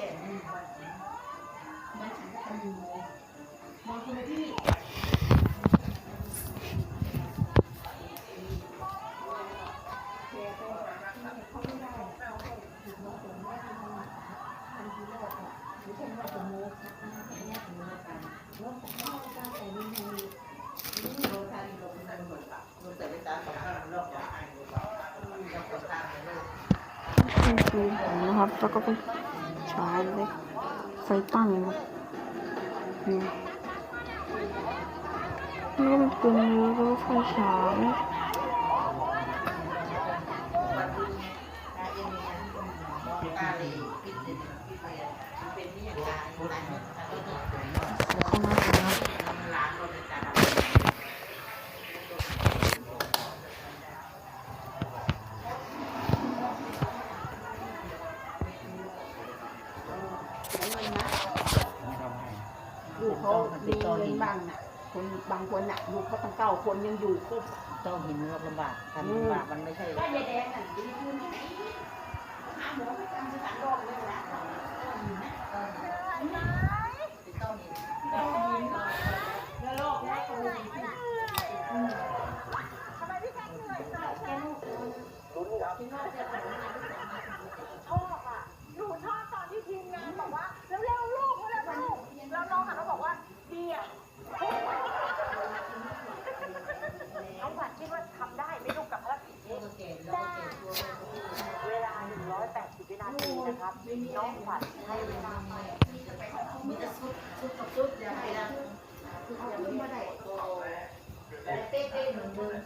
แต่ไม่มีวันมันฉันก็ทำอยู่มองคนละที่แกไปหาที่เขาไม่ได้เขาก็ถูกมาส่งว่าทำมาทำทีแรกอะไม่ใช่ว่าจะโม้ค่ะอันนี้ถึงมากันแล้วแต่เขาไม่ได้แต่ไม่มีนี่โรตาลีลงนั่นหมดละโรตาลีตาสองข้างรอบกว่าไอ้เรากดตามไปเลยนี่คือผมนะครับแล้วก็เป็นาเล็กไฟตั้งนะนี่นี่ก็เป็นปืนแล้วก็ไฟฉายเป็นนี่อย่างการ เขามีเงินบ้างน่ะ คนบางคนน่ะลูกเขาตั้งเก้าคนยังอยู่ครบต้องเห็นว่าลำบากทำลำบากมันไม่ใช่ก็ยายแดงน่ะดีขึ้นไหนหาหมอไปทำสถานโรคเลยละแล้วโรคนี้ก็ดีขึ้น ชอบอะหนูชอบตอนที่ทีมงานบอกว่าเร็วๆลูกเร็วๆลูกแล้วน้องหันมาบอกว่าดีอะน้องหวานคิดว่าทำได้ไม่ลูกกับภารกิจนี้ได้เวลา 180 วินาทีนะครับน้องขวัญให้เวลาไปมีแต่สุดสุดกับสุดอย่างไรนะคือเขาขึ้นมาได้แต่เต้ๆเหมือนเดิม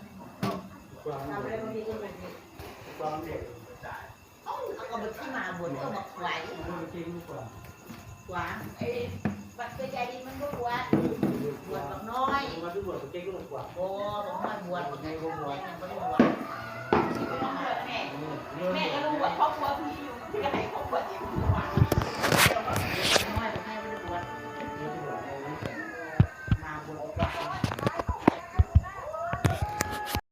ทำอะไรบางทีก็เป็นเอ้าเอาก็มาที่มาบนก็มาไหวหวานไอ้บัตรใจดีมันก็บวชบวชบักน้อยโอ้บักน้อยบวชบักไงก็บวชยังไม่ได้บวชแม่แม่ก็รู้ว่าครอบครัวพี่อยู่พี่ก็บวเ поднимать.